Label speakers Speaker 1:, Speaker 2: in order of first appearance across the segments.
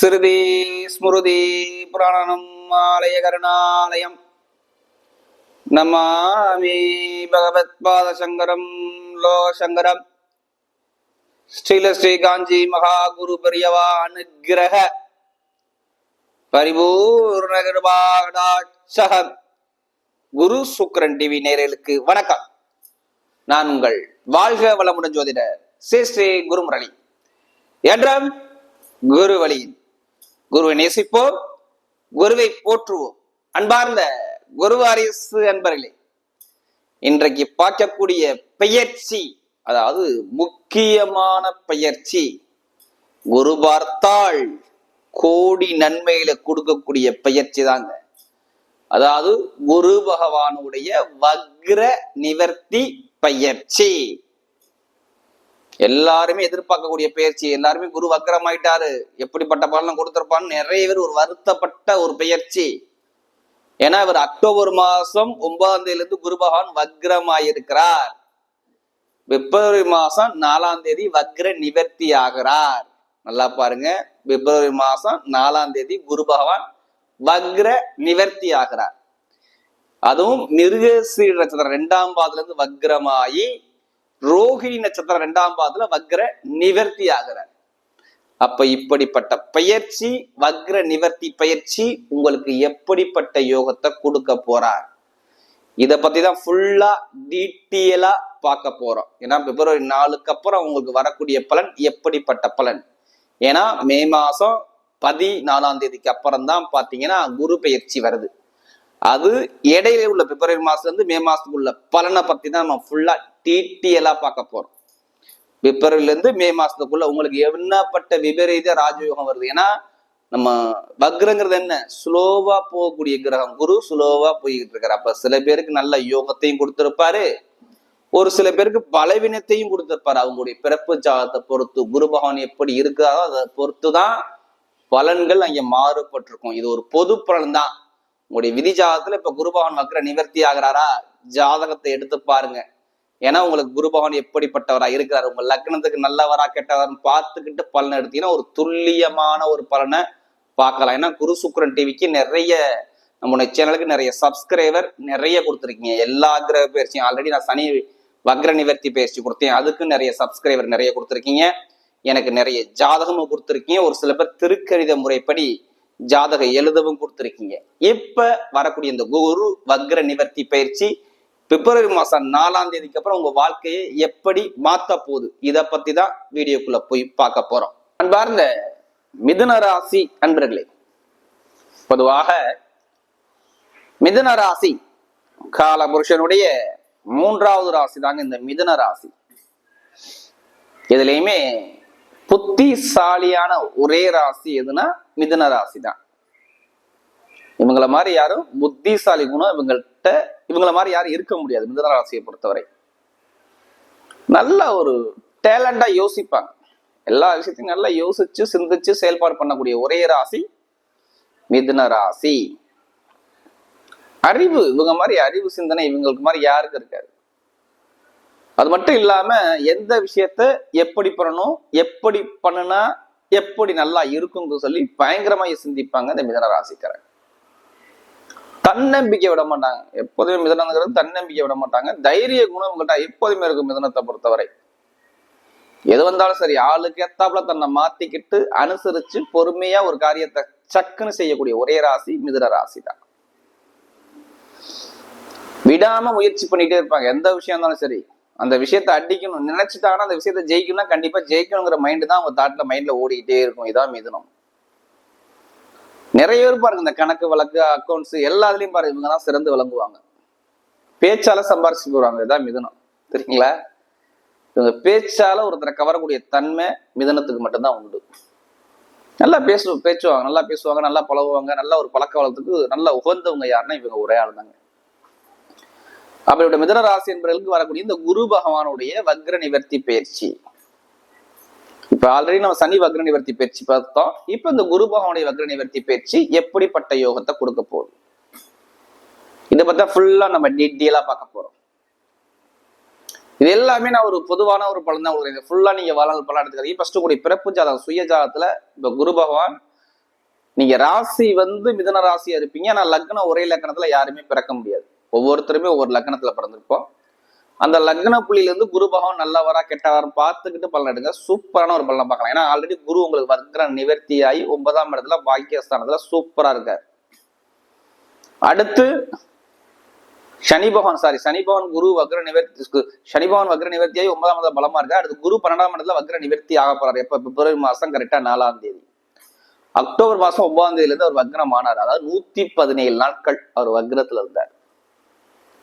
Speaker 1: ஸ்ருதி ஸ்மிருதி புராணம் ஆலய கருணாலயம். நமாமி பகவத் பாத சங்கரம் லோகசங்கரம். ஸ்ரீல ஸ்ரீ காஞ்சி மகா குரு பெரியவா அனுகிரக. பரிபூர்ண கிருபாகடாட்சகம். குரு சுக்ரன் டிவி நேரலுக்கு வணக்கம். நான் உங்கள் வாழ்க வளமுடன் ஜோதிடர் ஸ்ரீ ஸ்ரீ குருமுரளி. என்றும் குரு வழியின் குருவை நேசிப்போம் குருவை போற்றுவோம். அன்பார்ந்த குருவாரிசு அன்பர்களே இன்றைக்கு பார்க்கக்கூடிய பெயர்ச்சி அதாவது முக்கியமான பெயர்ச்சி குரு பார்த்தால் கோடி நன்மைகளை கொடுக்கக்கூடிய பெயர்ச்சி தாங்க. அதாவது குரு பகவானுடைய வக்ர நிவர்த்தி பயிற்சி எல்லாருமே எதிர்பார்க்கக்கூடிய பயிற்சி எல்லாருமே குரு வக்கரமாயிட்டாரு எப்படிப்பட்ட பலனை கொடுத்திருப்பான்னு நிறைய பேர் ஒரு வருத்தப்பட்ட ஒரு பெயர்ச்சி. ஏன்னா இவர் அக்டோபர் மாசம் ஒன்பதாம் தேதியில இருந்து குரு பகவான் வக்ரமாயிருக்கிறார். பிப்ரவரி மாசம் நாலாம் தேதி வக்ர நிவர்த்தி ஆகிறார். நல்லா பாருங்க. பிப்ரவரி மாசம் நாலாம் தேதி குரு பகவான் வக்ர நிவர்த்தி ஆகிறார். அதுவும் மிருகசீர நட்சத்திரம் ரெண்டாம் பாதத்துல இருந்து வக்ரமாயி ரோஹிணி நட்சத்திரம் ரெண்டாம் பாதத்துல வக்ர நிவர்த்தி ஆகிறார். அப்ப இப்படிப்பட்ட பயிற்சி வக்ர நிவர்த்தி பயிற்சி உங்களுக்கு எப்படிப்பட்ட யோகத்தை கொடுக்க போறார்? இத பத்தி தான் ஃபுல்லா டீட்டெயிலா பார்க்க போறோம். ஏன்னா பிப்ரவரி நாலுக்கு அப்புறம் உங்களுக்கு வரக்கூடிய பலன் எப்படிப்பட்ட பலன்? ஏன்னா மே மாசம் பதினாலாம் தேதிக்கு அப்புறம் தான் பாத்தீங்கன்னா குரு பயிற்சி வருது. அது இடையில உள்ள பிப்ரவரி மாசத்துலேருந்து மே மாசத்துக்குள்ள பலனை பத்தி தான் நம்ம ஃபுல்லா டீட்டெயிலா பார்க்க போறோம். பிப்ரவரில இருந்து மே மாசத்துக்குள்ள உங்களுக்கு என்னப்பட்ட விபரீத ராஜயோகம் வருது? ஏன்னா நம்ம வக்ரங்கிறது என்ன? ஸ்லோவா போகக்கூடிய கிரகம். குரு ஸ்லோவா போய்கிட்டு இருக்காரு. அப்ப சில பேருக்கு நல்ல யோகத்தையும் கொடுத்திருப்பாரு. ஒரு சில பேருக்கு பலவீனத்தையும் கொடுத்திருப்பாரு. அவங்களுடைய பிறப்பு ஜாதத்தை பொறுத்து குரு பகவான் எப்படி இருக்காரோ அதை பொறுத்து தான் பலன்கள் அங்கே மாறுபட்டிருக்கும். இது ஒரு பொது பலன் தான் உங்களுடைய விதி ஜாதகத்துல இப்ப குருபவன் பகவான் நிவர்த்தி ஆகிறாரா? ஜாதகத்தை எடுத்து பாருங்க. ஏன்னா உங்களுக்கு குருபவன் எப்படிப்பட்டவரா இருக்கிறார்? உங்க லக்னத்துக்கு நல்லவரா கெட்டவரான்னு பார்த்துக்கிட்டு பலனை எடுத்தீங்கன்னா ஒரு துல்லியமான ஒரு பலனை பார்க்கலாம். ஏன்னா குரு சுக்கரன் டிவிக்கு நிறைய நம்முடைய சேனலுக்கு நிறைய சப்ஸ்கிரைபர் நிறைய கொடுத்துருக்கீங்க. எல்லா கிரக பயிற்சியும் ஆல்ரெடி நான் சனி வக்ர நிவர்த்தி பயிற்சி கொடுத்தேன். அதுக்கு நிறைய சப்ஸ்கிரைபர் நிறைய கொடுத்துருக்கீங்க. எனக்கு நிறைய ஜாதகமும் கொடுத்துருக்கீங்க. ஒரு சில பேர் திருக்கணித முறைப்படி ஜாதகம் எழுதவும் கொடுத்துருக்கீங்க. இப்ப வரக்கூடிய இந்த குரு வக்ர நிவர்த்தி பயிற்சி? பிப்ரவரி மாசம் நாலாம் தேதிக்கு அப்புறம் உங்க வாழ்க்கையை எப்படி மாத்த போகுது? இதை பத்தி தான் வீடியோக்குள்ள போய் பார்க்க போறோம். அன்பார்ந்த மிதுன ராசி அன்பர்களே பொதுவாக மிதுன ராசி காலபுருஷனுடைய மூன்றாவது ராசி தாங்க இந்த மிதுன ராசி. இதுலயுமே புத்திசாலியான ஒரே ராசி எதுனா மிதுன ராசி தான் இவங்கள மாதிரி யாரும் புத்திசாலி குணம் இவங்கள்ட்ட இவங்கள மாதிரி யாரும் இருக்க முடியாது மிதுன ராசியை பொறுத்தவரை. நல்ல ஒரு டேலண்டா யோசிப்பாங்க. எல்லா விஷயத்தையும் நல்லா யோசிச்சு சிந்திச்சு செயல்பாடு பண்ணக்கூடிய ஒரே ராசி மிதுன ராசி. அறிவு இவங்க மாதிரி அறிவு சிந்தனை இவங்களுக்கு மாதிரி யாருக்கு இருக்காது. அது மட்டும் இல்லாம எந்த விஷயத்த எப்படி பண்ணணும் எப்படி பண்ணுனா எப்படி நல்லா இருக்கும்னு சொல்லி பயங்கரமா சிந்திப்பாங்க இந்த மிதன ராசிக்காரன் தன்னம்பிக்கை விட மாட்டாங்க. எப்போதுமே மிதனங்கிறது தன்னம்பிக்கை விட மாட்டாங்க. தைரிய குணம் உங்கள்கிட்ட எப்போதுமே இருக்கும் மிதனத்தை பொறுத்தவரை. எது வந்தாலும் சரி ஆளுக்கு ஏத்தாப்புல தன்னை மாத்திக்கிட்டு அனுசரிச்சு பொறுமையா ஒரு காரியத்தை சக்குன்னு செய்யக்கூடிய ஒரே ராசி மிதுர ராசி தான் விடாம முயற்சி பண்ணிட்டே இருப்பாங்க. எந்த விஷயம் இருந்தாலும் சரி அந்த விஷயத்த அடிக்கணும். நினைச்சிட்டாங்கன்னா அந்த விஷயத்த ஜெயிக்கணும்னா கண்டிப்பா ஜெயிக்கணுங்கிற மைண்டு தான் அவங்க தாட்ல மைண்ட்ல ஓடிக்கிட்டே இருக்கும். இதான் மிதனம். நிறைய பேர் பாருங்க இந்த கணக்கு வழக்கு அக்கௌண்ட்ஸ் எல்லாத்துலயும் பாருங்க இவங்க தான் சிறந்து விளங்குவாங்க. பேச்சால சம்பாரிச்சு போறாங்க. இதான் மிதனம். தெரியுங்களா? இவங்க பேச்சால ஒருத்தரை கவரக்கூடிய தன்மை மிதனத்துக்கு மட்டும்தான் உண்டு. நல்லா பேசு பேச்சுவாங்க. நல்லா பேசுவாங்க நல்லா பழகுவாங்க. நல்ல ஒரு பழக்க வளத்துக்கு நல்லா உகந்தவங்க யாருன்னா இவங்க ஒரே ஆள் தாங்க அவருடைய மிதன ராசி என்பவர்களுக்கு வரக்கூடிய இந்த குரு பகவானுடைய வக்ர நிவர்த்தி பயிற்சி. இப்ப ஆல்ரெடி நம்ம சனி வக்ர நிவர்த்தி பயிற்சி பார்த்தோம். இப்ப இந்த குரு பகவானுடைய வக்ர நிவர்த்தி பயிற்சி எப்படிப்பட்ட யோகத்தை கொடுக்க போகுது? இதை பார்த்தா ஃபுல்லா நம்ம டீட்டெயிலா பார்க்க போறோம். இது எல்லாமே நான் ஒரு பொதுவான ஒரு பலன் தான் உங்களுக்கு ஃபுல்லா நீங்க வளங்கள் பலன் எடுத்துக்கிறீங்க ஃபர்ஸ்ட் கூட பிறப்பு ஜாதகம் சுய ஜாதகத்துல இப்ப குரு பகவான் நீங்க ராசி வந்து மிதன ராசியா இருப்பீங்க. ஆனா லக்னம் ஒரே லக்னத்துல யாருமே பிறக்க முடியாது. ஒவ்வொருத்தருமே ஒவ்வொரு லக்னத்துல பிறந்திருப்போம். அந்த லக்ன புள்ளியிலேருந்து குரு பகவான் நல்லவரா கெட்டவரா பார்த்துக்கிட்டு பலன் எடுங்க. சூப்பரான ஒரு பலனை பார்க்கலாம். ஏன்னா ஆல்ரெடி குரு உங்களுக்கு வர்க்கிற நிவர்த்தியாகி ஒன்பதாம் இடத்துல பாக்கியஸ்தானத்துல சூப்பரா இருக்கார். அடுத்து சனி பகவான் சாரி சனி பகவான் குரு வக்ர நிவர்த்தி சனி பகவான் வக்ர நிவர்த்தியாகி ஒன்பதாம் இடத்துல பலமா இருக்கா அடுத்து குரு பன்னெண்டாம் இடத்துல வக்ர நிவர்த்தி ஆக போறாரு. எப்ப? பிப்ரவரி மாசம் கரெக்டா நாலாம் தேதி. அக்டோபர் மாசம் ஒன்பதாம் தேதியில இருந்து அவர் வக்ரம் ஆனார் அதாவது நூத்தி பதினேழு நாட்கள் அவர் வக்ரத்துல இருந்தார்.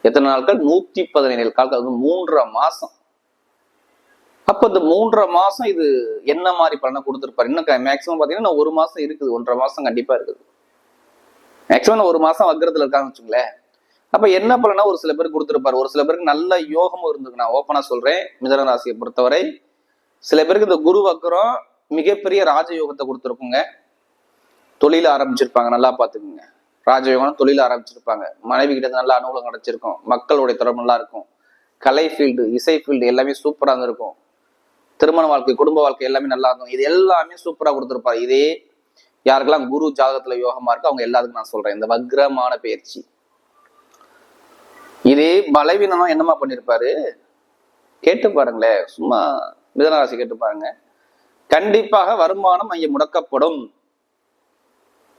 Speaker 1: எத்தனை நாட்கள்? நூத்தி பதினேழு நாட்கள் அது மூன்றரை மாசம். அப்ப இந்த மூன்றரை மாசம் இது என்ன மாதிரி பலனை கொடுத்துருப்பாரு? இன்னும் மேக்சிமம் பாத்தீங்கன்னா ஒரு மாசம் இருக்குது. ஒன்றரை மாசம் கண்டிப்பா இருக்குது. மேக்சிமம் ஒரு மாசம் வக்ரத்துல இருக்கான்னு வச்சுங்களேன் அப்ப என்ன பலனா ஒரு சில பேருக்கு கொடுத்துருப்பாரு? ஒரு சில பேருக்கு நல்ல யோகமும் இருந்திருக்கு நான் ஓப்பனா சொல்றேன். மிதன ராசியை பொறுத்தவரை. சில பேருக்கு இந்த குரு வக்கரம் மிகப்பெரிய ராஜயோகத்தை கொடுத்துருக்குங்க. தொழில ஆரம்பிச்சிருப்பாங்க. நல்லா பாத்துக்குங்க ராஜயோகம் தொழில் ஆரம்பிச்சிருப்பாங்க. மனைவி கிட்ட நல்ல அனுகூலம் கிடைச்சிருக்கும். மக்களுடைய தொடர்பு நல்லா இருக்கும். கலை ஃபீல்டு இசை ஃபீல்டு எல்லாமே சூப்பராக இருந்திருக்கும் திருமண வாழ்க்கை குடும்ப வாழ்க்கை எல்லாமே நல்லா இருக்கும். இது எல்லாமே சூப்பராக கொடுத்துருப்பாரு. இதே யாருக்கெல்லாம் குரு ஜாதகத்துல யோகமா இருக்கோ அவங்க எல்லாத்துக்கும் நான் சொல்றேன். இந்த வக்ரமான பயிற்சி. இதே பலவீனம் என்னமா பண்ணிருப்பாரு? கேட்டு பாருங்களேன். சும்மா மிதனராசி கேட்டு பாருங்க. கண்டிப்பாக வருமானம் அங்கே முடக்கப்படும்.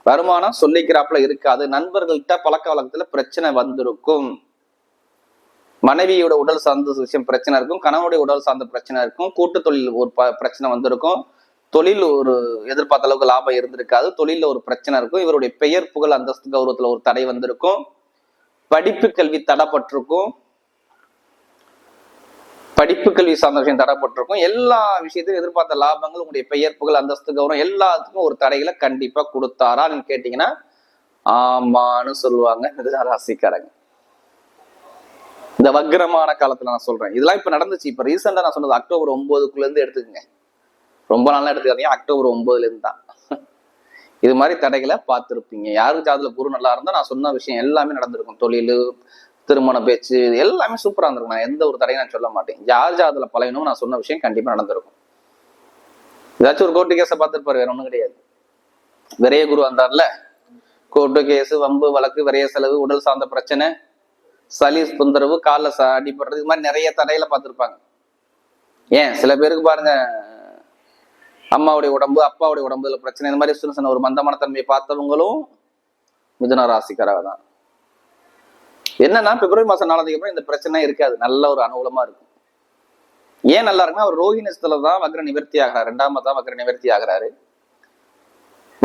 Speaker 1: வருமானம் சொல்லிக்கிறாப்புல இருக்காது நண்பர்கள்ட்ட பழக்க வழக்கத்துல பிரச்சனை வந்திருக்கும். மனைவியோட உடல் சார்ந்த விஷயம் பிரச்சனை இருக்கும். கணவனுடைய உடல் சார்ந்த பிரச்சனை இருக்கும். கூட்டு தொழில் ஒரு ப- பிரச்சனை வந்திருக்கும். தொழில் ஒரு எதிர்பார்த்த அளவுக்கு லாபம் இருந்திருக்காது. தொழில ஒரு பிரச்சனை இருக்கும். இவருடைய பெயர் புகழ் அந்தஸ்து கௌரவத்துல ஒரு தடை வந்திருக்கும். படிப்பு கல்வி தடைப்பட்டிருக்கும். படிப்பு கல்வி சார்ந்த விஷயம் தடைப்பட்டிருக்கும். எல்லா விஷயத்தையும் எதிர்பார்த்த லாபங்கள் உங்களுடைய பெயர் புகழ் அந்தஸ்து கௌரவம் எல்லாத்துக்கும் ஒரு தடைகளை கண்டிப்பா கொடுத்தாரான்னு கேட்டீங்கன்னா ஆமான்னு சொல்லுவாங்க. ராசிக்காரங்க. இந்த வக்ரமான காலத்துல நான் சொல்றேன். இதெல்லாம் இப்ப நடந்துச்சு. இப்ப ரீசெண்டா நான் சொன்னது அக்டோபர் ஒன்பதுக்குள்ள இருந்து எடுத்துக்கங்க. ரொம்ப நாளா எடுத்துக்காதீங்க. அக்டோபர் ஒன்பதுல இருந்து தான். இது மாதிரி தடைகளை பார்த்திருப்பீங்க. யாருக்கு அதுல குரு நல்லா இருந்தா நான் சொன்ன விஷயம் எல்லாமே நடந்திருக்கும். தொழில் திருமண பேச்சு இது எல்லாமே சூப்பராக இருந்திருக்கும். நான் எந்த ஒரு தடையும் நான் சொல்ல மாட்டேன். யார் ஜாதத்துல பழையணும் நான் சொன்ன விஷயம் கண்டிப்பாக நடந்திருக்கும். ஏதாச்சும் ஒரு கோர்ட்டு கேஸை பார்த்துருப்பாரு வேற ஒன்றும் கிடையாது. விரைய குரு வந்தார்ல. கோர்ட்டு கேஸு வம்பு வழக்கு விரைய செலவு உடல் சார்ந்த பிரச்சனை சளி தொந்தரவு காலில் ச அடிபடுறது இது மாதிரி நிறைய தடையில பார்த்துருப்பாங்க. ஏன்? சில பேருக்கு பாருங்க அம்மாவுடைய உடம்பு அப்பாவுடைய உடம்புல பிரச்சனை இந்த மாதிரி சின்ன சின்ன ஒரு மந்தமான தன்மையை பார்த்தவங்களும் மிதுன ராசிக்காராக தான். என்னன்னா பிப்ரவரி மாசம் நாலாந்தேதி அப்புறம் இந்த பிரச்சனை இருக்காது. நல்ல ஒரு அனுகூலமா இருக்கும். ஏன் நல்லா இருக்குன்னா அவர் ரோஹிணஸ்துல தான் வக்ர நிவர்த்தி ஆகிறார். ரெண்டாம் தான் வக்ர நிவர்த்தி ஆகிறாரு.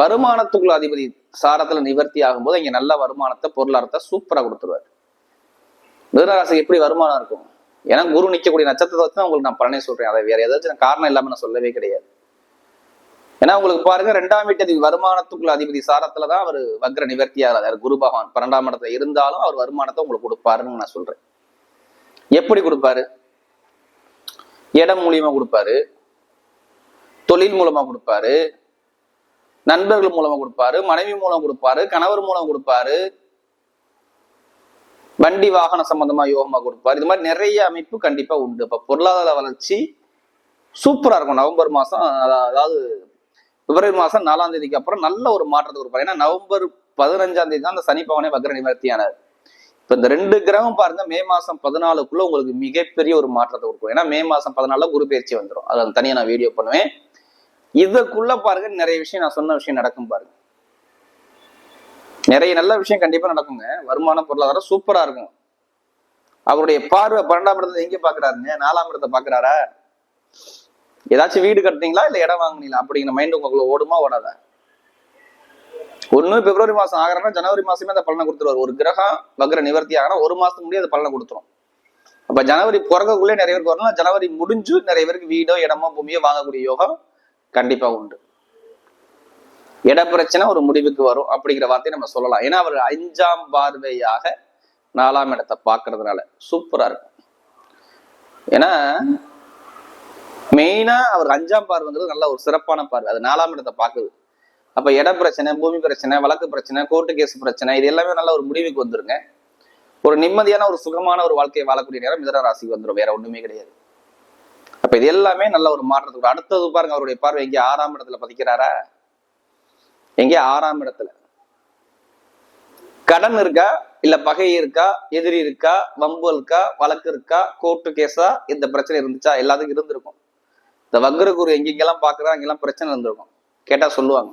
Speaker 1: வருமானத்துக்குள்ள அதிபதி சாரத்துல நிவர்த்தி ஆகும்போது இங்க நல்ல வருமானத்தை பொருளாதாரத்தை சூப்பரா கொடுத்துருவாரு. மிதுனராசி எப்படி வருமானம் இருக்கும்? ஏன்னா குரு நிக்கக்கூடிய நட்சத்திரத்தை வச்சு தான் உங்களுக்கு நான் பலனே சொல்றேன். அதை வேற ஏதாச்சும் நான் காரணம் இல்லாம நான் சொல்லவே கிடையாது. ஏன்னா உங்களுக்கு பாருங்க ரெண்டாம் வீட்டு வருமானத்துக்குள்ள அதிபதி சாரத்துல தான் அவர் வக்ர நிவர்த்தியாகிறார். குரு பகவான் பன்னெண்டாம் இடத்துல இருந்தாலும் அவர் வருமானத்தை உங்களுக்கு கொடுப்பாருன்னு நான் சொல்றேன். எப்படி கொடுப்பாரு? இடம் மூலியமா கொடுப்பாரு. தொழில் மூலமா கொடுப்பாரு. நண்பர்கள் மூலமா கொடுப்பாரு. மனைவி மூலம் கொடுப்பாரு. கணவர் மூலம் கொடுப்பாரு. வண்டி வாகன சம்பந்தமா யோகமா கொடுப்பாரு. இது மாதிரி நிறைய அமைப்பு கண்டிப்பா உண்டு. அப்ப பொருளாதார வளர்ச்சி சூப்பரா இருக்கும். நவம்பர் மாசம் அதாவது பிப்ரவரி மாசம் நாலாம் தேதிக்கு அப்புறம் நல்ல ஒரு மாற்றத்தை கொடுப்பாரு ஏன்னா நவம்பர் பதினஞ்சாம் தேதி தான் அந்த சனி பவனே வக்ர நிவர்த்தியானார். இப்ப இந்த ரெண்டு கிரகம் பாருங்க மே மாசம் பதினாலுக்குள்ள உங்களுக்கு மிகப்பெரிய ஒரு மாற்றத்தை கொடுக்கும். ஏன்னா மே மாசம் பதினாலுல குரு பயிற்சி வந்துடும் அது தனியா நான் வீடியோ பண்ணுவேன். இதுக்குள்ள பாருங்க நிறைய விஷயம் நான் சொன்ன விஷயம் நடக்கும் பாருங்க. நிறைய நல்ல விஷயம் கண்டிப்பா நடக்குங்க. வருமான பொருளாதாரம் சூப்பரா இருக்கும். அவருடைய பார்வை பன்னெண்டாம் இடத்தை எங்க பாக்குறாருங்க? நாலாம் இடத்தை பாக்குறாரா? ஏதாச்சும் வீடு கட்டுனீங்களா இல்ல இடம் வாங்குனீங்களா? அப்படிங்கிற மைண்ட் உங்களுக்குள்ள ஓடுமா ஓடாதா? ஒண்ணு பிப்ரவரி மாசம் ஆகிறனா ஜனவரி மாசமே அந்த பலனை கொடுத்துருவார். ஒரு கிரகம் வக்ர நிவர்த்தி ஆகினா ஒரு மாசத்துக்கு முடியாது பலனை கொடுத்துரும். அப்ப ஜனவரி பிறக்கக்குள்ளே நிறைய பேருக்கு வரணும் ஜனவரி முடிஞ்சு நிறைய பேருக்கு வீடோ இடமோ பூமியோ வாங்கக்கூடிய யோகம் கண்டிப்பா உண்டு. இட பிரச்சனை ஒரு முடிவுக்கு வரும் அப்படிங்கிற வார்த்தையை நம்ம சொல்லலாம். ஏன்னா அவர் அஞ்சாம் பார்வையாக நாலாம் இடத்தை பார்க்கறதுனால சூப்பரா இருக்கும். ஏன்னா மெயினா அவர் அஞ்சாம் பார்வைங்கிறது நல்ல ஒரு சிறப்பான பார்வை. அது நாலாம் இடத்தை பார்க்குது. அப்ப இட பிரச்சனை பூமி பிரச்சனை வழக்கு பிரச்சனை கோர்ட்டு கேஸ் பிரச்சனை இது எல்லாமே நல்ல ஒரு முடிவுக்கு வந்துருங்க. ஒரு நிம்மதியான ஒரு சுகமான ஒரு வாழ்க்கையை வாழக்கூடிய நேரம் மிதன ராசிக்கு வந்துடும் வேற ஒண்ணுமே கிடையாது. அப்ப இது எல்லாமே நல்ல ஒரு மாற்றத்துக்கு அடுத்தது பாருங்க அவருடைய பார்வை எங்கே? ஆறாம் இடத்துல பதிக்கிறாரா? எங்கே? ஆறாம் இடத்துல. கடன் இருக்கா? இல்ல பகை இருக்கா? எதிரி இருக்கா? வம்பு இருக்கா? வழக்கு இருக்கா? கோர்ட்டு கேஸா இந்த பிரச்சனை இருந்துச்சா? எல்லாத்துக்கும் இருந்திருக்கும். இந்த வக்ர குரு எங்கெங்கெல்லாம் பார்க்குறா அங்கெல்லாம் பிரச்சனை இருந்திருக்கும் கேட்டால் சொல்லுவாங்க.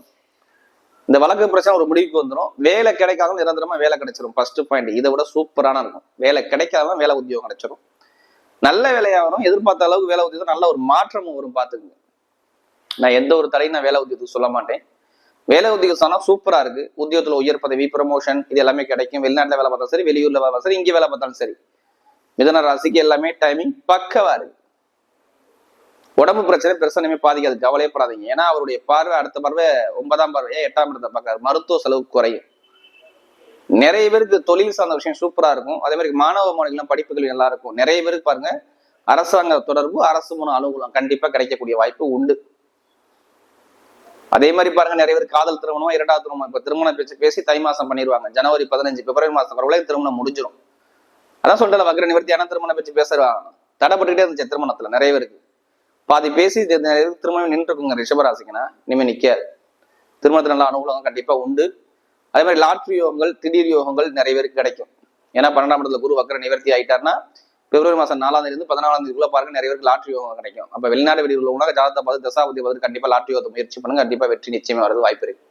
Speaker 1: இந்த வழக்கு பிரச்சனை ஒரு முடிவுக்கு வந்துடும் வேலை கிடைக்காத நிரந்தரமா வேலை கிடைச்சிரும். ஃபர்ஸ்ட் பாயிண்ட் இதை விட சூப்பரான இருக்கும். வேலை கிடைக்காதான் வேலை உத்தியோகம் கிடைச்சிரும். நல்ல வேலையா வரும் எதிர்பார்த்த அளவுக்கு வேலை உத்தியோகம் நல்ல ஒரு மாற்றமும் வரும் பார்த்துக்குங்க. நான் எந்த ஒரு தடையும் நான் வேலை உத்தியோகத்துக்கு சொல்ல மாட்டேன். வேலை உத்தியோகம் சொன்னா சூப்பரா இருக்கு. உத்தியோகத்துல உயர் பதவி ப்ரமோஷன் இது எல்லாமே கிடைக்கும். வெளிநாட்டுல வேலை பார்த்தாலும் சரி வெளியூர்ல வேலை பார்த்தாலும் சரி இங்கே வேலை பார்த்தாலும் சரி. மிதன ராசிக்கு எல்லாமே டைமிங் பக்கவா இருக்கு. உடம்பு பிரச்சனை பெருசாக இனிமே பாதிக்காது. கவலையப்படாதீங்க. ஏன்னா அவருடைய பார்வை அடுத்த பார்வை ஒன்பதாம் பார்வை எட்டாம் இடத்தை பார்க்காரு மருத்துவ செலவு குறையும். நிறைய பேருக்கு தொழில் சார்ந்த விஷயம் சூப்பராக இருக்கும். அதே மாதிரி மாணவ மாணவிகளும் படிப்புகள் நல்லா இருக்கும். நிறைய பேருக்கு பாருங்க அரசாங்க தொடர்பு அரசு மூலம் அலுவலகம் கண்டிப்பாக கிடைக்கக்கூடிய வாய்ப்பு உண்டு. அதே மாதிரி பாருங்க நிறைய பேர் காதல் திருமணம் இரண்டாவது திருமணம் இப்போ திருமணம் பேச்சு பேசி தை மாசம் பண்ணிடுவாங்க ஜனவரி பதினஞ்சு பிப்ரவரி மாசம் வரவங்களே திருமணம் முடிஞ்சிடும் அதான் சொல்றேன் வக்ர நிவர்த்தியான திருமணம் பேச்சு பேசுறாங்க தடைப்பட்டுக்கிட்டே இருந்துச்சு திருமணத்துல நிறைய பேருக்கு. பாதி பேசி நிறைய திருமணம் நின்று இருக்குங்க ரிஷபராசிக்குன்னா இனிமே நிக்காது திருமணத்துல நல்ல அனுகூலம் கண்டிப்பா உண்டு. அதே மாதிரி லாட்ரி யோகங்கள் திடீர் யோகங்கள் நிறைய பேருக்கு கிடைக்கும். ஏன்னா பன்னெண்டாம் இடத்துல குரு வக்கர நிவர்த்தி ஆயிட்டாருன்னா பிப்ரவரி மாசம் நாலாம் தேதி பதினாலாம் தேதிக்குள்ள பாருங்க நிறைய பேருக்கு லாட்ரி யோகம் கிடைக்கும். அப்ப வெளிநாடு வெளியில் உள்ளவங்க ஜாதகத்தை பார்த்து தசாபதி பார்த்து கண்டிப்பா லாட்ரி யோகத்தை முயற்சி பண்ணுங்க. கண்டிப்பா வெற்றி நிச்சயமா வரது வாய்ப்பு இருக்கு.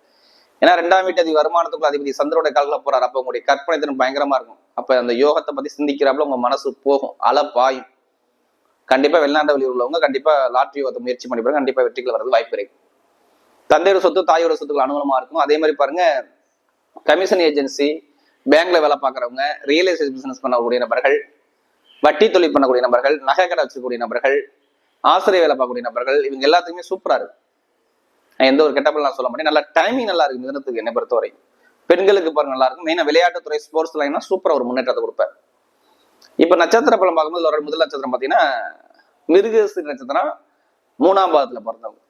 Speaker 1: ஏன்னா ரெண்டாம் வீட்டு அதிபதி வருமானத்துக்குள்ள அதிபதி சந்திரோட கால்கள போறாரு. அப்ப உங்களுடைய கற்பனை திறன் பயங்கரமா இருக்கும். அப்ப அந்த யோகத்தை பத்தி சிந்திக்கிறாப்புல உங்க மனசு போகும். அல பாயும் கண்டிப்பா வெளிநாட்டு வெளியூர் உள்ளவங்க கண்டிப்பா லாட்ரி யோகத்தை முயற்சி பண்ணி பாருங்க. கண்டிப்பா வெற்றிகள் வரது வாய்ப்பு இருக்கு. தந்தையோட சொத்து தாயோட சொத்துக்கள் அனுகூலமா இருக்கும். அதே மாதிரி பாருங்க கமிஷன் ஏஜென்சி பேங்க்ல வேலை பார்க்குறவங்க ரியல் எஸ்டேட் பிசினஸ் பண்ணக்கூடிய நபர்கள் வட்டி தொழில் பண்ணக்கூடிய நபர்கள் நகை கடை வச்சுக்கூடிய நபர்கள் ஆசிரியர் வேலை பார்க்கக்கூடிய நபர்கள் இவங்க எல்லாத்துக்குமே சூப்பரா இருக்கு. எந்த ஒரு கெட்டப்பில் நான் சொல்ல மாட்டேன். நல்லா டைமிங் நல்லா இருக்கு. மிதனத்துக்கு என்னை பொறுத்தவரை. பெண்களுக்கு பாருங்க நல்லா இருக்கும். மெயினாக விளையாட்டுத்துறை ஸ்போர்ட்ஸ் லைனா சூப்பராக ஒரு முன்னேற்றத்தை கொடுப்பேன் இப்ப நட்சத்திர பலம் பார்க்கும்போது ஒரு முதல் நட்சத்திரம் பாத்தீங்கன்னா மிருகசி நட்சத்திரம் மூணாம் பாதத்துல பிறந்தவங்க.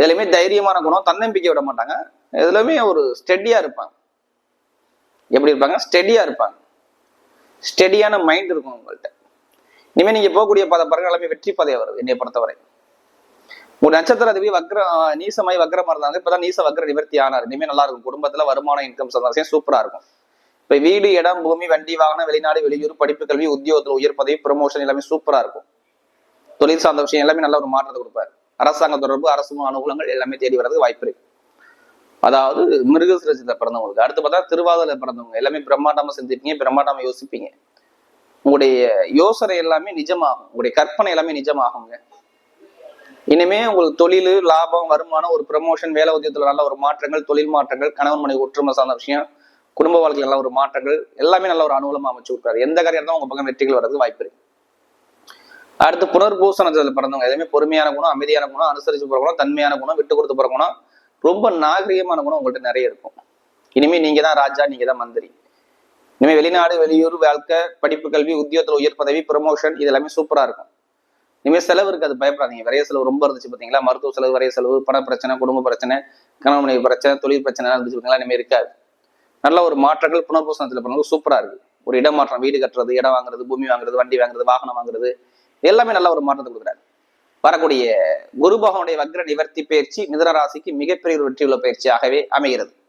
Speaker 1: எதுலையுமே தைரியமான குணம் தன்னம்பிக்கை விட மாட்டாங்க. எதுலையுமே ஒரு ஸ்டெடியா இருப்பாங்க. எப்படி இருப்பாங்க? ஸ்டெடியா இருப்பாங்க. ஸ்டெடியான மைண்ட் இருக்கும் உங்கள்கிட்ட இனிமேல் நீங்க போகக்கூடிய பாதை பாருங்க எல்லாமே வெற்றி பாதையா வருது என்னை பொறுத்தவரை. உங்க நட்சத்திர அதிபதி வக்ர நீசமாய் வக்ரமா இருந்தாங்க. இப்பதான் நீச வக்ர நிவர்த்தி ஆனார். இனிமேல் நல்லா இருக்கும். குடும்பத்துல வருமானம் இன்கம் சந்தோஷம் சூப்பரா இருக்கும். இப்ப வீடு இடம் பூமி வண்டி வாகனம் வெளிநாடு வெளியூர் படிப்பு கல்வி உத்தியோகத்துல உயர் பதவி ப்ரமோஷன் எல்லாமே சூப்பரா இருக்கும். தொழில் சார்ந்த விஷயம் எல்லாமே நல்ல ஒரு மாற்றத்தை கொடுப்பாரு. அரசாங்க தொடர்பு அரசு அனுகூலங்கள் எல்லாமே தேடி வர்றதுக்கு வாய்ப்பு இருக்கு. அதாவது மிருகசிரஜத்தை பிறந்தவங்களுக்கு அடுத்து பார்த்தா திருவாதிரை பிறந்தவங்க எல்லாமே பிரம்மாண்டமா சிந்திப்பீங்க பிரம்மாண்டமா யோசிப்பீங்க. உங்களுடைய யோசனை எல்லாமே நிஜமாகும். உங்களுடைய கற்பனை எல்லாமே நிஜமாகுங்க. இனிமே உங்களுக்கு தொழில் லாபம் வருமானம் ஒரு ப்ரமோஷன் வேலை உத்தியத்துல நல்ல ஒரு மாற்றங்கள் தொழில் மாற்றங்கள் கணவன் மனைவி ஒற்றுமை சார்ந்த விஷயம் குடும்ப வாழ்க்கையில் நல்ல ஒரு மாற்றங்கள் எல்லாமே நல்ல ஒரு அனுகூலமா அமைச்சு கொடுக்குறாரு எந்த காரியம் இருந்தாலும் உங்க பக்கம் வெற்றிகள் வர்றதுக்கு வாய்ப்பு இருக்கு. அடுத்து புனர்பூச நட்சத்திரத்தில் பிறந்தவங்க எதுவுமே பொறுமையான குணம் அமைதியான குணம் அனுசரிச்சு போற குணம் தன்மையான குணம் விட்டு கொடுத்து போற குணம் ரொம்ப நாகரிகமான குணம் உங்கள்கிட்ட நிறைய இருக்கும். இனிமே நீங்க தான் ராஜா நீங்க தான் மந்திரி. இனிமே வெளிநாடு வெளியூர் வாழ்க்கை படிப்பு கல்வி உத்தியோகத்தில் உயர் பதவி ப்ரமோஷன் இது எல்லாமே சூப்பரா இருக்கும். இனிமேல் செலவு இருக்கு அது பயப்படாதீங்க. விரைய செலவு ரொம்ப இருந்துச்சு பார்த்தீங்களா மருத்துவ செலவு விரைய செலவு பண பிரச்சனை குடும்ப பிரச்சனை கணவன் மனைவி பிரச்சனை தொழில் பிரச்சனை இருந்துச்சு பார்த்தீங்களா இனிமேல் இருக்காது. நல்ல ஒரு மாற்றங்கள் புனர்பூசணத்துல பண்ணுறது சூப்பரா இருக்கு. ஒரு இடம் மாற்றம் வீடு கட்டுறது இடம் வாங்குறது பூமி வாங்குறது வண்டி வாங்குறது வாகனம் வாங்குறது எல்லாமே நல்ல ஒரு மாற்றத்தை கொடுக்குறாரு. வரக்கூடிய குரு பகவனுடைய வக்ர நிவர்த்தி பயிற்சி மிதன ராசிக்கு மிகப்பெரிய ஒரு வெற்றியுள்ள பயிற்சியாகவே அமைகிறது.